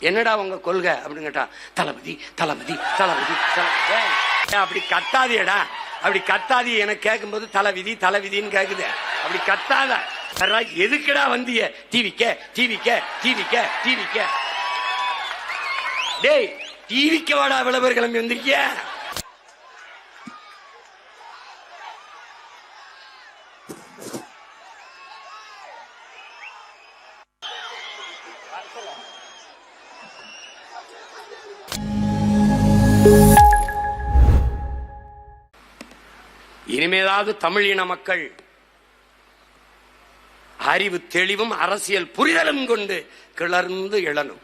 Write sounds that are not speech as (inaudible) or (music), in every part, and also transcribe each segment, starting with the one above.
என்னடா உங்க கொள்கை அப்படின்னு கேட்டா தளபதி தளபதி தளபதி அப்படி கத்தாதியடா அப்படி கத்தாதி எனக்கு கேட்கும்போது தலைவிதி தலைவிதின்னு கேக்குது. அப்படி கத்தாத. எதுக்குடா வந்திய? டிவிக்க டிவிக்க டிவிக்க டிவிக்க டேய் டிவிக்க வாடா விளம்பர கிளம்பி வந்திருக்கிய. இனிமேதாவது தமிழ் இன மக்கள் அறிவு தெளிவும் அரசியல் புரிதலும் கொண்டு கிளர்ந்து எழணும்.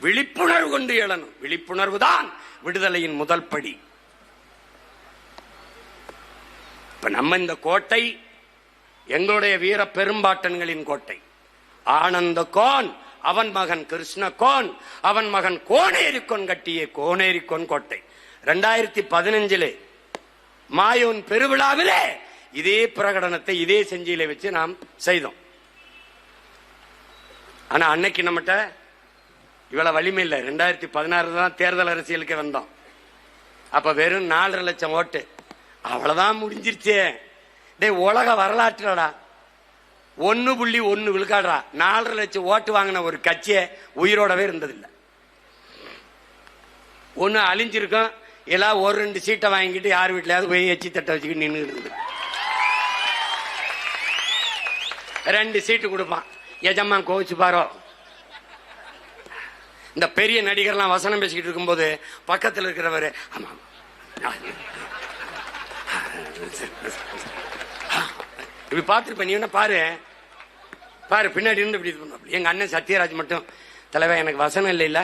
விழிப்புணர்வு கொண்டு எழணும். விழிப்புணர்வு தான் விடுதலையின் முதல் படி. இப்ப நம்ம இந்த கோட்டை எங்களுடைய வீர பெரும்பாட்டன்களின் கோட்டை. ஆனந்த கோன் அவன் மகன் கிருஷ்ண கோன் அவன் மகன் கோனேரிக்கோன் கட்டிய கோனேரிக்கோன் கோட்டை. ரெண்டாயிரத்தி பதினஞ்சிலே மாயோன் பெருவிழாவிலே இதே பிரகடனத்தை இதே செஞ்சியில வச்சு நாம் செய்தோம். ஆனா அன்னைக்கு நம்மகிட்ட இவ்வளவு வலிமை இல்லை. ரெண்டாயிரத்தி பதினாறு தான் தேர்தல் அரசியலுக்கு வந்தோம். அப்ப வெறும் நாலரை லட்சம் ஓட்டு. அவ்வளவுதான் முடிஞ்சிருச்சே. டேய் உலக வரலாற்றுலடா. ஒன்னு புள்ளி ஒன்னு விழுக்காடுறா நாலரை லட்சம் ஓட்டு வாங்கின ஒரு கட்சியை உயிரோடவே இருந்ததில்லை ஒன்று அழிஞ்சிருக்கும் எல்லாம் ஒரு ரெண்டு சீட்டை வாங்கிட்டு யார் வீட்டிலையாவது போய் எச்சி தட்டை வச்சுக்கிட்டு நின்று இருந்தது ரெண்டு சீட்டு கொடுப்பான் எஜம்மா கோவிச்சு பாரோ இந்த பெரிய நடிகர்லாம் வசனம் பேசிக்கிட்டு இருக்கும்போது பக்கத்தில் இருக்கிறவர் ஆமாம் ஆமா. இப்படி பார்த்துருப்ப நீ என்ன பாரு பாரு பின்னாடி இருந்து இப்படி இது பண்ணாப்புல. எங்க அண்ணன் சத்யராஜ் மட்டும் தலைவர் எனக்கு வசனம் இல்லை இல்ல.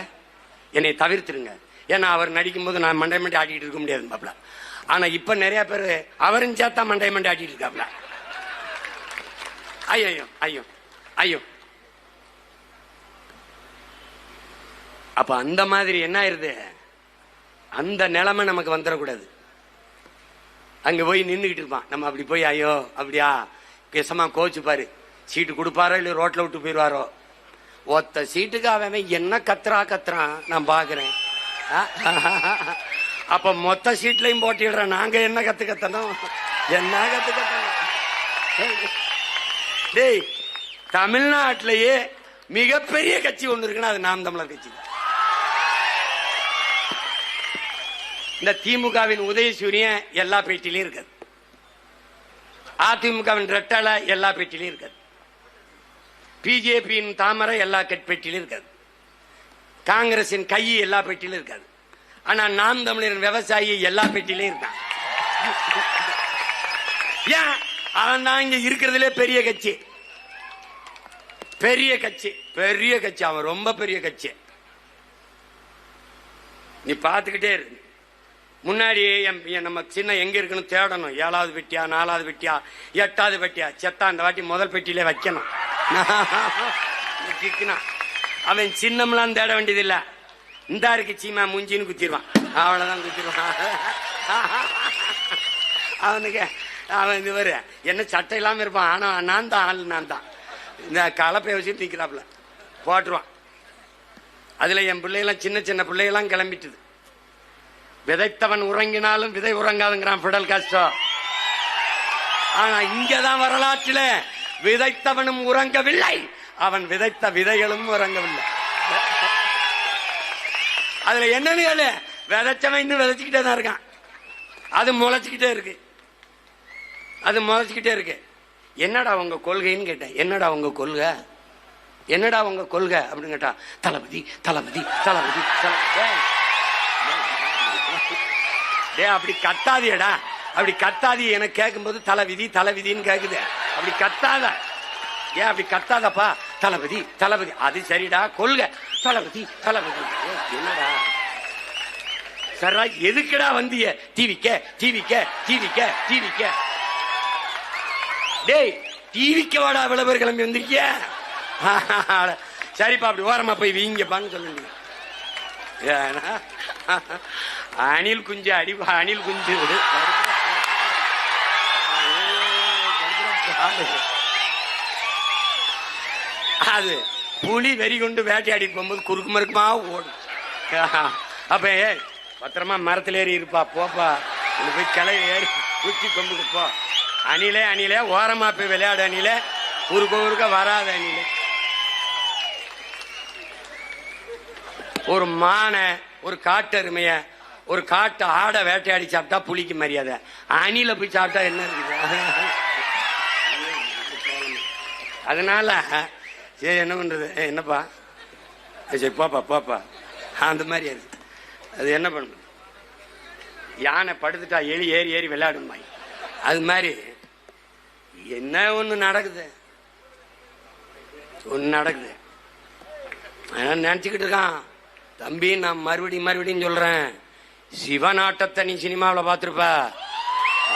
என்னை தவிர்த்துருங்க. ஏன்னா அவர் நடிக்கும்போது நான் மண்டை மண்டை ஆட்டிட்டு இருக்க முடியாது பாப்பல ஆனா இப்ப நிறைய பேர் அவரும் சேர்த்தா மண்டை மண்டை ஆட்டிட்டு இருக்காப்ல ஐயோ ஐயோ ஐயோ அப்ப அந்த மாதிரி என்ன ஆயிருது? அந்த நிலைமை நமக்கு வந்துடக்கூடாது. அங்க போய் நின்றுகிட்டு இருப்பான். நம்ம அப்படி போய் ஐயோ அப்படியா? பேசமா கோச்சு பாரு சீட்டு கொடுப்பாரோ இல்லை ரோட்ல விட்டு போயிடுவாரோ ஒத்த சீட்டுக்கு அவன் என்ன கத்துறா கத்துறான் நான் பாக்குறேன். அப்ப மொத்த சீட்லையும் போட்டிடுறேன் நாங்க என்ன கத்து கத்தணும்? என்ன கத்து கத்தணும்? டேய் தமிழ்நாட்டிலேயே மிகப்பெரிய கட்சி ஒண்ணு இருக்குன்னா அது நாம் தமிழர் கட்சி இந்த திமுகவின் உதயசூரியன் எல்லா பேட்டிலையும் இருக்காது அதிமுகவின் ரெட்டலை எல்லா பேட்டிலையும் இருக்காது பிஜேபியின் தாமரை எல்லா கட்பெட்டியிலும் இருக்காது. காங்கிரசின் கை எல்லா பெட்டியிலும் இருக்காது. ஆனா நாம் தமிழரின் விவசாயி எல்லா பெட்டியிலும் இருக்கான். ஏன்? அவன் தான் இங்க இருக்கிறதுலே பெரிய கட்சி. பெரிய கட்சி. பெரிய கட்சி. அவன் ரொம்ப பெரிய கட்சி. நீ பார்த்துக்கிட்டே இரு. முன்னாடி நம்ம சின்ன எங்க இருக்குன்னு தேடணும். ஏழாவது பெட்டியா நாலாவது பெட்டியா எட்டாவது பெட்டியா? செத்தா அந்த வாட்டி முதல் பெட்டியிலே வைக்கணும். அவன் சின்னம்லாம் தேட வேண்டியதில்லை. இந்த இருக்கு சீமா முஞ்சின்னு குத்திடுவான். அவ்வளவுதான் குத்திடுவான். அவனுக்கு அவன் இது வரு என்ன சட்டை இல்லாம இருப்பான். ஆனா நான் தான் ஆள் நான் தான். இந்த கலப்பைய வச்சு நிக்கிறாப்புல. போட்டுருவான். அதுல என் பிள்ளைகளாம் சின்ன சின்ன பிள்ளைகளாம் கிளம்பிட்டுது. விதைத்தவன் உறங்கினாலும் விதை உறங்காதுங்கிறான் பிடல் காஸ்டோ. ஆனா இங்கதான் வரலாற்றுல விதைத்தவனும் உறங்கவில்லை அவன் விதைத்த விதைகளும் உறங்கவில்லை அதுல என்னன்னு கேளு விதைச்சவன் இன்னும் விதைச்சுக்கிட்டே தான் இருக்கான் அது முளைச்சுக்கிட்டே இருக்கு அது முளைச்சுக்கிட்டே இருக்கு என்னடா உங்க கொள்கைன்னு கேட்டேன் என்னடா உங்க கொள்கை என்னடா உங்க கொள்கை அப்படின்னு கேட்டா தளபதி தளபதி தளபதி தளபதி ஏய். அப்படி கத்தாதியடா அப்படி கத்தாதி எனக்கு கேட்கும்போது தலைவிதி தலைவிதின்னு கேக்குது அப்படி கத்தாத. ஏன் அப்படி கத்தாதப்பா? தளபதி தளபதி. அது சரிடா கொள்க. தளபதி தளபதி. என்னடா? சரா எதுக்குடா வந்திய? டிவிக்க டிவிக்க டிவிக்க டிவிக்க. டேய் டிவிக்க வாடா விளம்பர கிளம்பி வந்திருக்கிய? சரிப்பா அப்படி ஓரமா போய் வீங்கப்பான்னு சொல்லுங்க. ஏன்னா, அணில் குஞ்சு அடி அணில் குஞ்சு அது புலி வெறி கொண்டு வேட்டையாடிட்டு போகும்போது குறுக்கு மறுக்குமா ஓடும். அப்ப ஏ பத்திரமா மரத்துல ஏறி இருப்பா போப்பா. நீ போய் கிளை ஏறி குச்சி கொம்புக்கு போ. அணிலே அணிலே ஓரமா போய் விளையாடு அணிலே. குறுக்க குறுக்க வராத அணிலே. ஒரு மானை ஒரு காட்டெருமைய ஒரு காட்டு ஆடை வேட்டையாடி சாப்பிட்டா புளிக்கு மரியாதை. அணில போய் சாப்பிட்டா என்ன இருக்குது அதனால சரி என்ன பண்றது? ஏ என்னப்பா? சரி போப்பா போப்பா. அந்த மாதிரி அது. அது என்ன பண்ணும்? யானை படுத்துட்டா எலி ஏறி ஏறி விளையாடுமா அது மாதிரி என்ன ஒண்ணு நடக்குது? ஒண்ணு நடக்குது. அவன் நினைச்சுக்கிட்டு இருக்கான் தம்பி நான் மறுபடியும் மறுபடியும் சொல்றேன். சிவன் ஆட்டத்தை நீ சினிமாவில் பார்த்துருப்ப.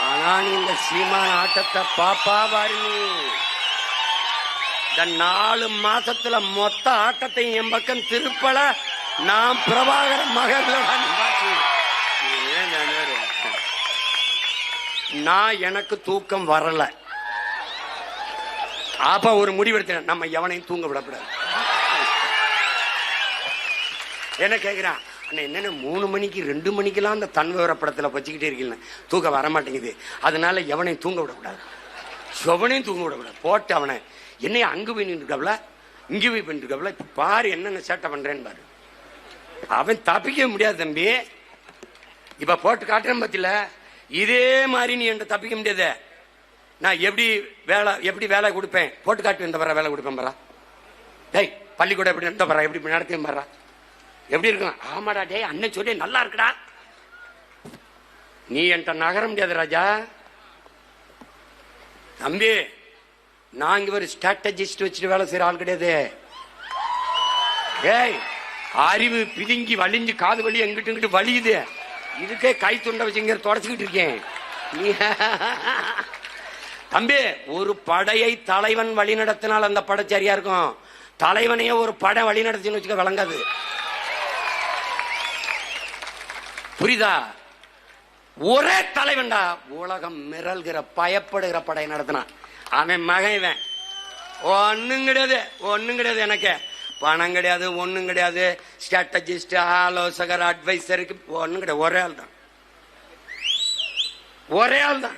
ஆனா நீ இந்த சீமான் ஆட்டத்தை பாப்பா பாரு இந்த நாலு மாசத்துல மொத்த ஆட்டத்தையும் என் பக்கம் திருப்பல. நான் பிரபாகர மகர்ல நான் எனக்கு தூக்கம் வரல. அப்ப ஒரு முடிவெடுத்தேன். நம்ம எவனையும் தூங்க விடக்கூடாது. என்ன கேக்குறான்? அண்ணா என்னென்ன மூணு மணிக்கு ரெண்டு மணிக்கெல்லாம் அந்த தன்விவர படத்துல வச்சுக்கிட்டே இருக்கீங்க தூக்கம் வர மாட்டேங்குது அதனால எவனையும் தூங்க விடக்கூடாது. எவனையும் தூங்க விடக்கூடாது. போட்டு அவனை. என்னைய அங்கு போய் நின்றுக்கவல இங்கே போய் பண்ணிருக்கவல இப்ப பாரு என்னென்ன சேட்டை பண்றேன்னு பாரு. அவன் தப்பிக்க முடியாது தம்பி. இப்ப போட்டு காட்டுறேன் பத்தில இதே மாதிரி நீ என்கிட்ட தப்பிக்க முடியாது. நான் எப்படி வேலை எப்படி வேலை கொடுப்பேன்? போட்டு காட்டு இந்த பரா வேலை கொடுப்பேன் பரா. டேய் பள்ளிக்கூடம் எப்படி இந்த பரா எப்படி நடத்தியும் பரா. எப்படி இருக்கும்? ஆமாடா டேய் அண்ணன் சொல்லி நல்லா இருக்குடா. நீ என்கிட்ட நகர முடியாது ராஜா. தம்பி நான் இங்க ஒரு ஸ்ட்ராட்டஜிஸ்ட் வச்சுட்டு வேலை செய்யற ஆள் கிடையாது. ஏய் அறிவு பிதுங்கி வலிஞ்சு காது வலி எங்கிட்டு இங்கிட்டு வலியுது. இதுக்கே கை துண்டை வச்சு இங்க தொடச்சுக்கிட்டு இருக்கேன். நீ (laughs) தம்பி ஒரு படையை தலைவன் வழி நடத்தினால் அந்த படை சரியா இருக்கும். தலைவனையே ஒரு படை வழி நடத்தின்னு வச்சுக்க விளங்காது. புரியுதா? ஒரே தலைவன்டா உலகம் மிரல்கிற பயப்படுகிற படையை நடத்தினான். அவன் மகன் இவன். ஒண்ணும் கிடையாது ஒண்ணும் கிடையாது எனக்கு. பணம் கிடையாது ஒன்றும் கிடையாது. ஸ்ட்ராட்டஜிஸ்ட் ஆலோசகர் அட்வைசருக்கு ஒன்றும் கிடையாது. ஒரே ஆள் தான். ஒரே ஆள் தான்.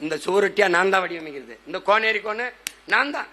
இந்த சூரட்டியா நான் தான் வடிவமைக்கிறது. இந்த கோனேரி கோனு நான் தான்.